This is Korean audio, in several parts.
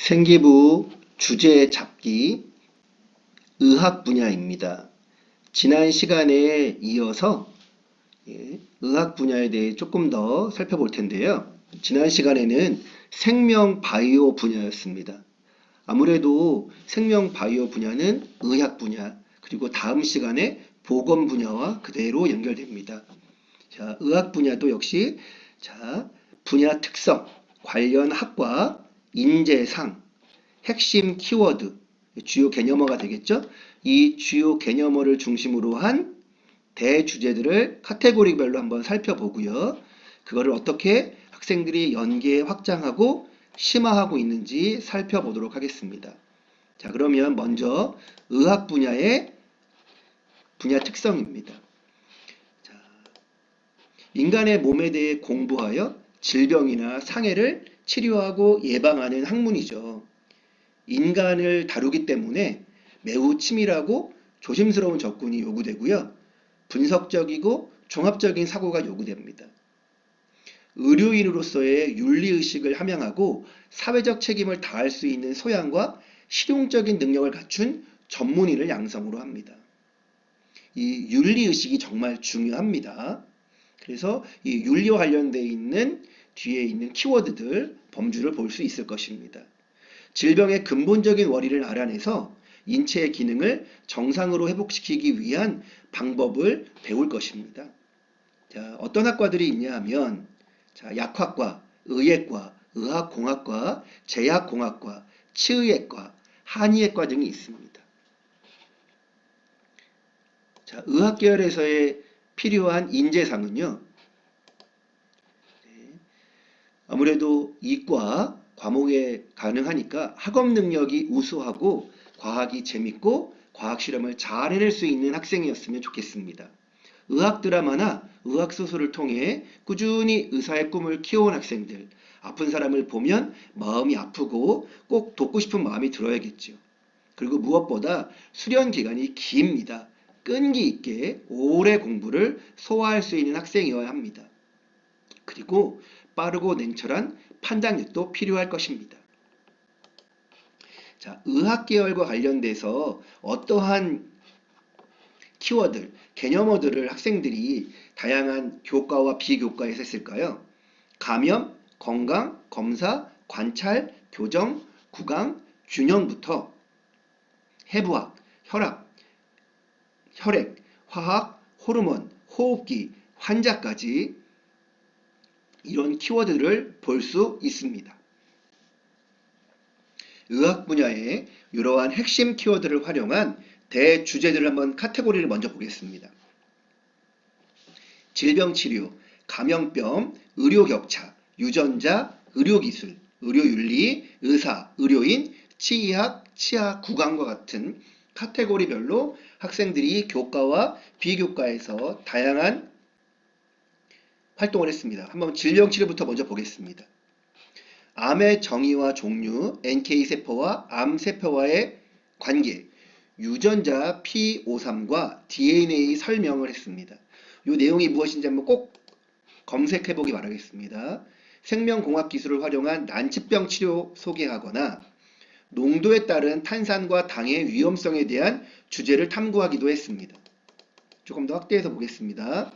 생기부 주제 잡기 의학 분야입니다. 지난 시간에 이어서 예, 의학 분야에 대해 조금 더 살펴볼 텐데요. 지난 시간에는 생명 바이오 분야였습니다. 아무래도 생명 바이오 분야는 의학 분야, 그리고 다음 시간에 보건 분야와 그대로 연결됩니다. 자, 의학 분야도 역시 자, 분야 특성, 관련 학과, 인재상, 핵심 키워드, 주요 개념어가 되겠죠? 이 주요 개념어를 중심으로 한 대주제들을 카테고리별로 한번 살펴보고요. 그거를 어떻게 학생들이 연계에 확장하고 심화하고 있는지 살펴보도록 하겠습니다. 자, 그러면 먼저 의학 분야의 분야 특성입니다. 자, 인간의 몸에 대해 공부하여 질병이나 상해를 치료하고 예방하는 학문이죠. 인간을 다루기 때문에 매우 치밀하고 조심스러운 접근이 요구되고요. 분석적이고 종합적인 사고가 요구됩니다. 의료인으로서의 윤리의식을 함양하고 사회적 책임을 다할 수 있는 소양과 실용적인 능력을 갖춘 전문의를 양성으로 합니다. 이 윤리의식이 정말 중요합니다. 그래서 이 윤리와 관련되어 있는 뒤에 있는 키워드들, 범주를 볼 수 있을 것입니다. 질병의 근본적인 원인을 알아내서 인체의 기능을 정상으로 회복시키기 위한 방법을 배울 것입니다. 자, 어떤 학과들이 있냐 하면 자, 약학과, 의예과, 의학공학과, 제약공학과, 치의학과, 한의학과 등이 있습니다. 자, 의학 계열에서의 필요한 인재상은요. 네, 아무래도 이과 과목에 가능하니까 학업 능력이 우수하고 과학이 재밌고 과학 실험을 잘 해낼 수 있는 학생이었으면 좋겠습니다. 의학 드라마나 의학 소설을 통해 꾸준히 의사의 꿈을 키워온 학생들, 아픈 사람을 보면 마음이 아프고 꼭 돕고 싶은 마음이 들어야겠죠. 그리고 무엇보다 수련 기간이 깁니다. 끈기 있게 오래 공부를 소화할 수 있는 학생이어야 합니다. 그리고 빠르고 냉철한 판단력도 필요할 것입니다. 자, 의학 계열과 관련돼서 어떠한 키워드, 개념어들을 학생들이 다양한 교과와 비교과에서 했을까요? 감염, 건강, 검사, 관찰, 교정, 구강, 균형부터 해부학, 혈압, 혈액, 화학, 호르몬, 호흡기, 환자까지 이런 키워드를 볼 수 있습니다. 의학 분야의 이러한 핵심 키워드를 활용한 대주제들을 한번 카테고리를 먼저 보겠습니다. 질병치료, 감염병, 의료격차, 유전자, 의료기술, 의료윤리, 의사, 의료인, 치의학, 치아, 구강과 같은 카테고리별로 학생들이 교과와 비교과에서 다양한 활동을 했습니다. 한번 질병치료부터 먼저 보겠습니다. 암의 정의와 종류, NK세포와 암세포와의 관계, 유전자 P53과 DNA 설명을 했습니다. 이 내용이 무엇인지 한번 꼭 검색해 보기 바라겠습니다. 생명공학 기술을 활용한 난치병 치료 소개하거나 농도에 따른 탄산과 당의 위험성에 대한 주제를 탐구하기도 했습니다. 조금 더 확대해서 보겠습니다.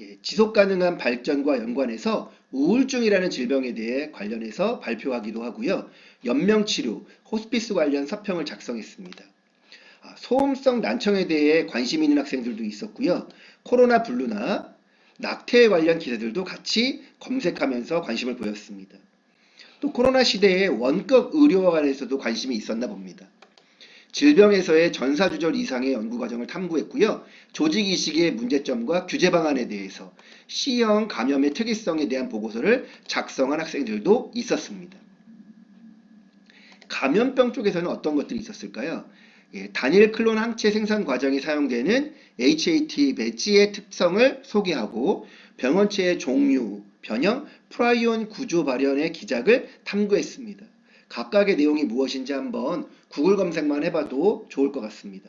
예, 지속 가능한 발전과 연관해서 우울증이라는 질병에 대해 관련해서 발표하기도 하고요. 연명치료, 호스피스 관련 서평을 작성했습니다. 아, 소음성 난청에 대해 관심 있는 학생들도 있었고요. 코로나 블루나 낙태 관련 기사들도 같이 검색하면서 관심을 보였습니다. 또 코로나 시대에 원격 의료와 관해서도 관심이 있었나 봅니다. 질병에서의 전사주절 이상의 연구 과정을 탐구했고요. 조직이식의 문제점과 규제 방안에 대해서 C형 감염의 특이성에 대한 보고서를 작성한 학생들도 있었습니다. 감염병 쪽에서는 어떤 것들이 있었을까요? 예, 단일 클론 항체 생산 과정이 사용되는 HAT 배지의 특성을 소개하고 병원체의 종류, 변형, 프라이온 구조 발현의 기작을 탐구했습니다. 각각의 내용이 무엇인지 한번 구글 검색만 해봐도 좋을 것 같습니다.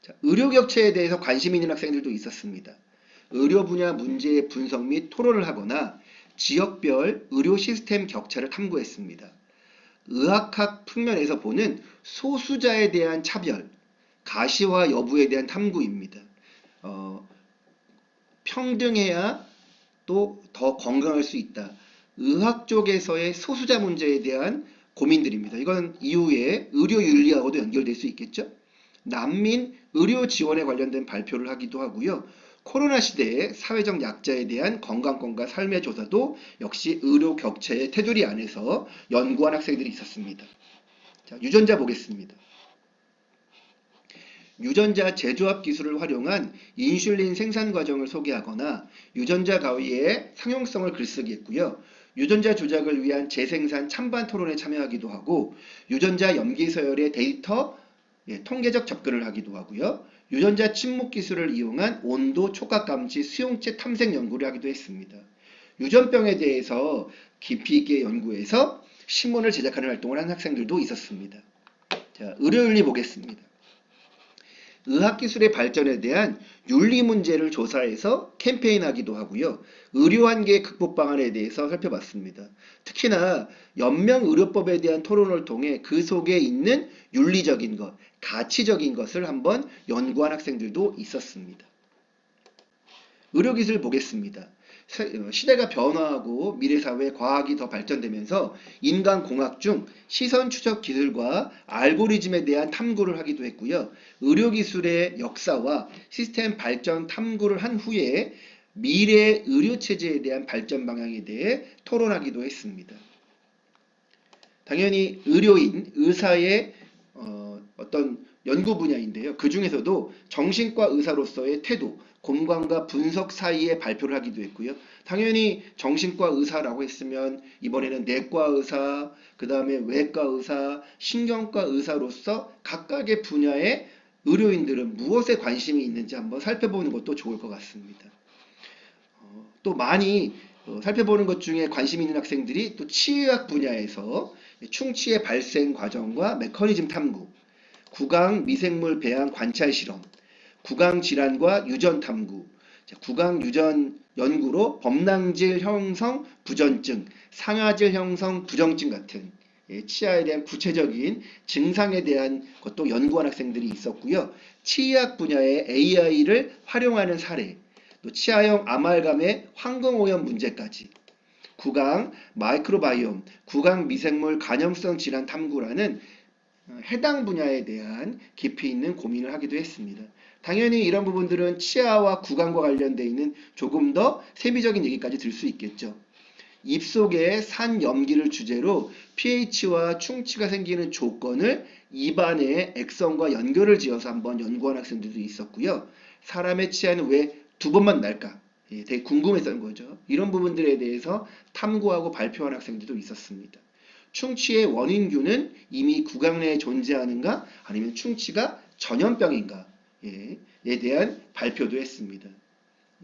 자, 의료 격차에 대해서 관심 있는 학생들도 있었습니다. 의료 분야 문제의 분석 및 토론을 하거나 지역별 의료 시스템 격차를 탐구했습니다. 의학학 측면에서 보는 소수자에 대한 차별, 가시화 여부에 대한 탐구입니다. 어, 평등해야 또 더 건강할 수 있다. 의학 쪽에서의 소수자 문제에 대한 고민들입니다. 이건 이후에 의료 윤리하고도 연결될 수 있겠죠. 난민 의료 지원에 관련된 발표를 하기도 하고요. 코로나 시대의 사회적 약자에 대한 건강권과 삶의 조사도 역시 의료 격차의 테두리 안에서 연구한 학생들이 있었습니다. 자, 유전자 보겠습니다. 유전자 재조합 기술을 활용한 인슐린 생산 과정을 소개하거나 유전자 가위의 상용성을 글쓰기 했고요. 유전자 조작을 위한 재생산 찬반 토론에 참여하기도 하고 유전자 염기 서열의 데이터 예, 통계적 접근을 하기도 하고요. 유전자 침묵 기술을 이용한 온도 촉각 감지 수용체 탐색 연구를 하기도 했습니다. 유전병에 대해서 깊이 있게 연구해서 신문을 제작하는 활동을 한 학생들도 있었습니다. 자, 의료윤리 보겠습니다. 의학기술의 발전에 대한 윤리 문제를 조사해서 캠페인하기도 하고요. 의료 한계 극복 방안에 대해서 살펴봤습니다. 특히나 연명의료법에 대한 토론을 통해 그 속에 있는 윤리적인 것, 가치적인 것을 한번 연구한 학생들도 있었습니다. 의료기술 보겠습니다. 세- 시대가 변화하고 미래 사회 과학이 더 발전되면서 인간 공학 중 시선 추적 기술과 알고리즘에 대한 탐구를 하기도 했고요. 의료 기술의 역사와 시스템 발전 탐구를 한 후에 미래 의료 체제에 대한 발전 방향에 대해 토론하기도 했습니다. 당연히 의료인, 의사의 어, 어떤 연구 분야인데요. 그 중에서도 정신과 의사로서의 태도, 공감과 분석 사이에 발표를 하기도 했고요. 당연히 정신과 의사라고 했으면 이번에는 내과 의사, 그 다음에 외과 의사, 신경과 의사로서 각각의 분야의 의료인들은 무엇에 관심이 있는지 한번 살펴보는 것도 좋을 것 같습니다. 어, 또 많이 어, 살펴보는 것 중에 관심 있는 학생들이 또 치의학 분야에서 충치의 발생 과정과 메커니즘 탐구, 구강 미생물 배양 관찰 실험, 구강 질환과 유전 탐구, 자, 구강 유전 연구로 범낭질 형성 부전증, 상아질 형성 부정증 같은 예, 치아에 대한 구체적인 증상에 대한 것도 연구한 학생들이 있었고요. 치의학 분야의 AI를 활용하는 사례, 또 치아형 아말감의 황금오염 문제까지 구강 마이크로바이옴, 구강 미생물 간염성 질환 탐구라는 어, 해당 분야에 대한 깊이 있는 고민을 하기도 했습니다. 당연히 이런 부분들은 치아와 구강과 관련되어 있는 조금 더 세부적인 얘기까지 들 수 있겠죠. 입속에 산 염기를 주제로 pH와 충치가 생기는 조건을 입안의 액선과 연결을 지어서 한번 연구한 학생들도 있었고요. 사람의 치아는 왜 두 번만 날까? 예, 되게 궁금했던 거죠. 이런 부분들에 대해서 탐구하고 발표한 학생들도 있었습니다. 충치의 원인균은 이미 구강 내에 존재하는가? 아니면 충치가 전염병인가? 예, 에 대한 발표도 했습니다.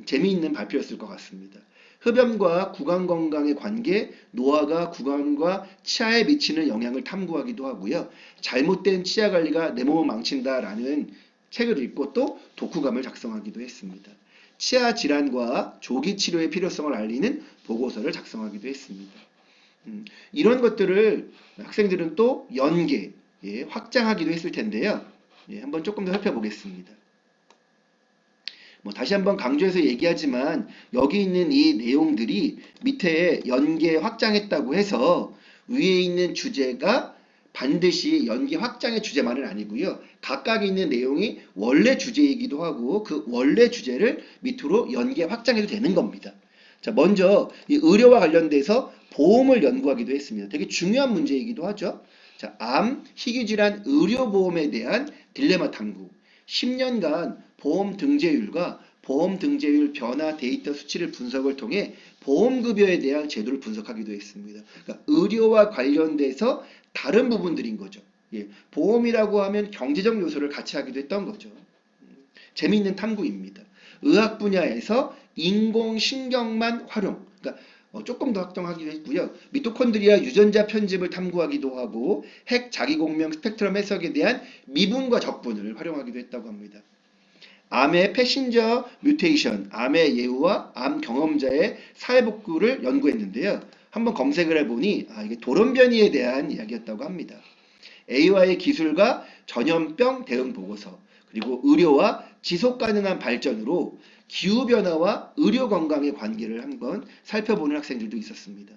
재미있는 발표였을 것 같습니다. 흡연과 구강 건강의 관계, 노화가 구강과 치아에 미치는 영향을 탐구하기도 하고요. 잘못된 치아 관리가 내 몸을 망친다라는 책을 읽고 또 독후감을 작성하기도 했습니다. 치아 질환과 조기 치료의 필요성을 알리는 보고서를 작성하기도 했습니다. 음, 이런 것들을 학생들은 또 연계, 예, 확장하기도 했을 텐데요. 예, 한번 조금 더 살펴보겠습니다. 뭐 다시 한번 강조해서 얘기하지만 여기 있는 이 내용들이 밑에 연계 확장했다고 해서 위에 있는 주제가 반드시 연계 확장의 주제만은 아니고요. 각각 있는 내용이 원래 주제이기도 하고 그 원래 주제를 밑으로 연계 확장해도 되는 겁니다. 자, 먼저 이 의료와 관련돼서 보험을 연구하기도 했습니다. 되게 중요한 문제이기도 하죠. 자, 암, 희귀질환 의료보험에 대한 딜레마 탐구. 10년간 보험 등재율과 보험 등재율 변화 데이터 수치를 분석을 통해 보험급여에 대한 제도를 분석하기도 했습니다. 그러니까 의료와 관련돼서 다른 부분들인 거죠. 예, 보험이라고 하면 경제적 요소를 같이 하기도 했던 거죠. 음, 재미있는 탐구입니다. 의학 분야에서 인공신경만 활용, 그러니까 어, 조금 더 확장하기도 했고요. 미토콘드리아 유전자 편집을 탐구하기도 하고 핵 자기공명 스펙트럼 해석에 대한 미분과 적분을 활용하기도 했다고 합니다. 암의 패신저 뮤테이션, 암의 예후와 암 경험자의 사회복구를 연구했는데요. 한번 검색을 해보니 아, 이게 돌연변이에 대한 이야기였다고 합니다. AI의 기술과 전염병 대응 보고서, 그리고 의료와 지속 가능한 발전으로 기후 변화와 의료 건강의 관계를 한번 살펴보는 학생들도 있었습니다.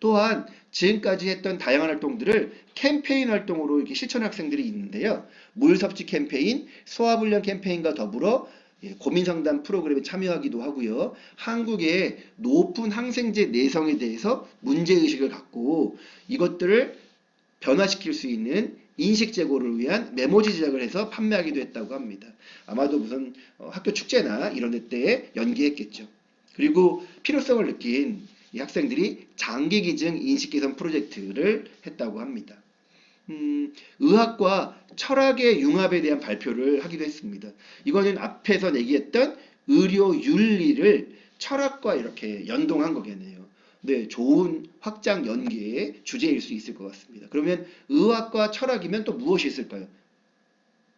또한 지금까지 했던 다양한 활동들을 캠페인 활동으로 이렇게 실천한 학생들이 있는데요. 물 섭취 캠페인, 소화불량 캠페인과 더불어 예, 고민 상담 프로그램에 참여하기도 하고요. 한국의 높은 항생제 내성에 대해서 문제 의식을 갖고 이것들을 변화시킬 수 있는 인식 제고를 위한 메모지 제작을 해서 판매하기도 했다고 합니다. 아마도 무슨 어, 학교 축제나 이런 데 때에 연기했겠죠. 그리고 필요성을 느낀 이 학생들이 장기 기증 인식 개선 프로젝트를 했다고 합니다. 음, 의학과 철학의 융합에 대한 발표를 하기도 했습니다. 이거는 앞에서 얘기했던 의료 윤리를 철학과 이렇게 연동한 거겠네요. 네, 좋은 확장 연계의 주제일 수 있을 것 같습니다. 그러면 의학과 철학이면 또 무엇이 있을까요?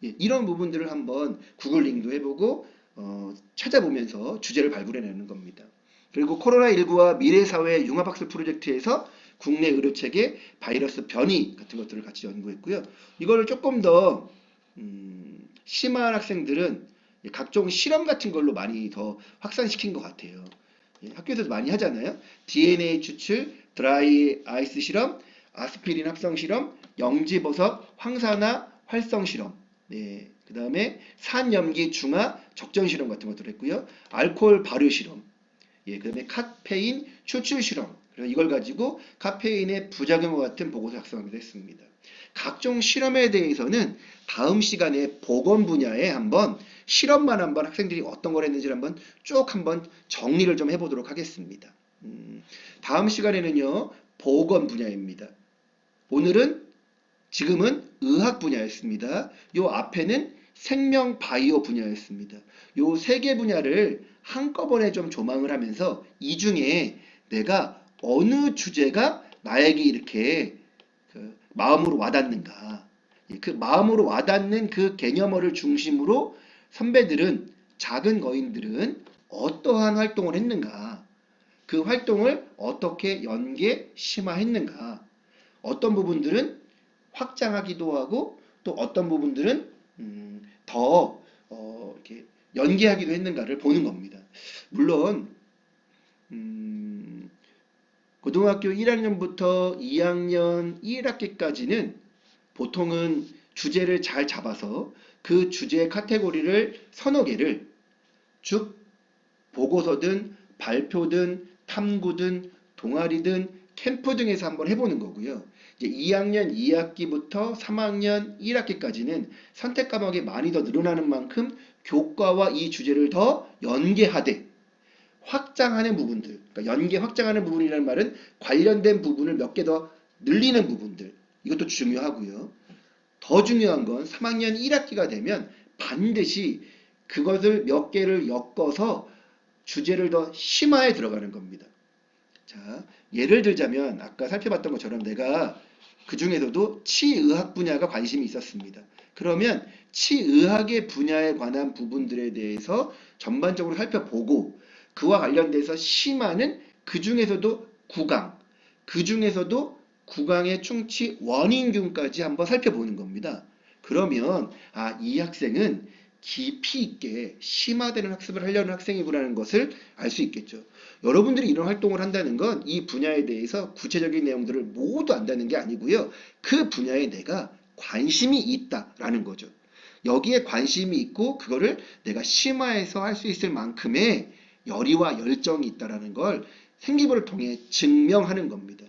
예, 이런 부분들을 한번 구글링도 해보고 어, 찾아보면서 주제를 발굴해내는 겁니다. 그리고 코로나19와 미래사회 융합학습 프로젝트에서 국내 의료체계 바이러스 변이 같은 것들을 같이 연구했고요. 이거를 조금 더 음, 심한 학생들은 각종 실험 같은 걸로 많이 더 확산시킨 것 같아요. 예, 학교에서도 많이 하잖아요. DNA 추출, 드라이 아이스 실험, 아스피린 합성 실험, 영지버섯 황산화 활성 실험, 네, 그 다음에 산염기 중화 적정 실험 같은 것들을 했고요. 알코올 발효 실험, 예, 그 다음에 카페인 추출 실험, 그래서 이걸 가지고 카페인의 부작용과 같은 보고서 작성하기도 했습니다. 각종 실험에 대해서는 다음 시간에 보건 분야에 한번 실험만 한번 학생들이 어떤 걸 했는지를 한번 쭉 한번 정리를 좀 해보도록 하겠습니다. 음, 다음 시간에는요, 보건 분야입니다. 오늘은 지금은 의학 분야였습니다. 요 앞에는 생명 바이오 분야였습니다. 요 세 개 분야를 한꺼번에 좀 조망을 하면서 이 중에 내가 어느 주제가 나에게 이렇게 그 마음으로 와닿는가. 예, 그 마음으로 와닿는 그 개념어를 중심으로 선배들은 작은 거인들은 어떠한 활동을 했는가. 그 활동을 어떻게 연계 심화했는가. 어떤 부분들은 확장하기도 하고 또 어떤 부분들은 음, 더 어, 이렇게 연계하기도 했는가를 보는 겁니다. 물론 음, 고등학교 1학년부터 2학년 1학기까지는 보통은 주제를 잘 잡아서 그 주제의 카테고리를 서너 개를 쭉 보고서든 발표든 탐구든 동아리든 캠프 등에서 한번 해보는 거고요. 이제 2학년 2학기부터 3학년 1학기까지는 선택 과목이 많이 더 늘어나는 만큼 교과와 이 주제를 더 연계하되 확장하는 부분들, 그러니까 연계 확장하는 부분이라는 말은 관련된 부분을 몇 개 더 늘리는 부분들, 이것도 중요하고요. 더 중요한 건 3학년 1학기가 되면 반드시 그것을 몇 개를 엮어서 주제를 더 심화해 들어가는 겁니다. 자, 예를 들자면 아까 살펴봤던 것처럼 내가 그 중에서도 치의학 분야가 관심이 있었습니다. 그러면 치의학의 분야에 관한 부분들에 대해서 전반적으로 살펴보고 그와 관련돼서 심화는 그 중에서도 구강, 그 중에서도 구강의 충치 원인균까지 한번 살펴보는 겁니다. 그러면 아, 이 학생은 깊이 있게 심화되는 학습을 하려는 학생이구나는 것을 알 수 있겠죠. 여러분들이 이런 활동을 한다는 건 이 분야에 대해서 구체적인 내용들을 모두 안다는 게 아니고요. 그 분야에 내가 관심이 있다라는 거죠. 여기에 관심이 있고 그거를 내가 심화해서 할 수 있을 만큼의 열의와 열정이 있다라는 걸 생기부를 통해 증명하는 겁니다.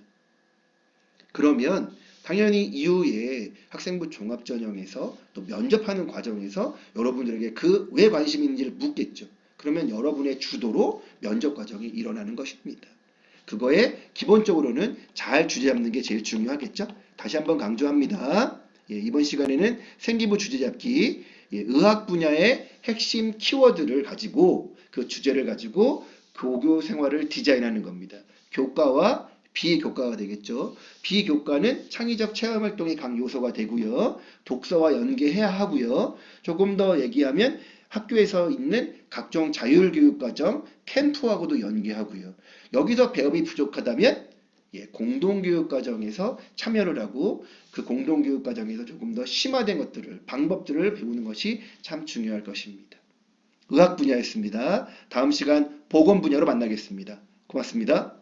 그러면 당연히 이후에 학생부 종합전형에서 또 면접하는 과정에서 여러분들에게 그 왜 관심 있는지를 묻겠죠. 그러면 여러분의 주도로 면접 과정이 일어나는 것입니다. 그거에 기본적으로는 잘 주제 잡는 게 제일 중요하겠죠. 다시 한번 강조합니다. 예, 이번 시간에는 생기부 주제 잡기, 예, 의학 분야의 핵심 키워드를 가지고 그 주제를 가지고 교교 생활을 디자인하는 겁니다. 교과와 비교과가 되겠죠. 비교과는 창의적 체험 활동의 강 요소가 되고요. 독서와 연계해야 하고요. 조금 더 얘기하면 학교에서 있는 각종 자율교육 과정 캠프하고도 연계하고요. 여기서 배움이 부족하다면 예, 공동교육 과정에서 참여를 하고 그 공동교육 과정에서 조금 더 심화된 것들을 방법들을 배우는 것이 참 중요할 것입니다. 의학 분야였습니다. 다음 시간 보건 분야로 만나겠습니다. 고맙습니다.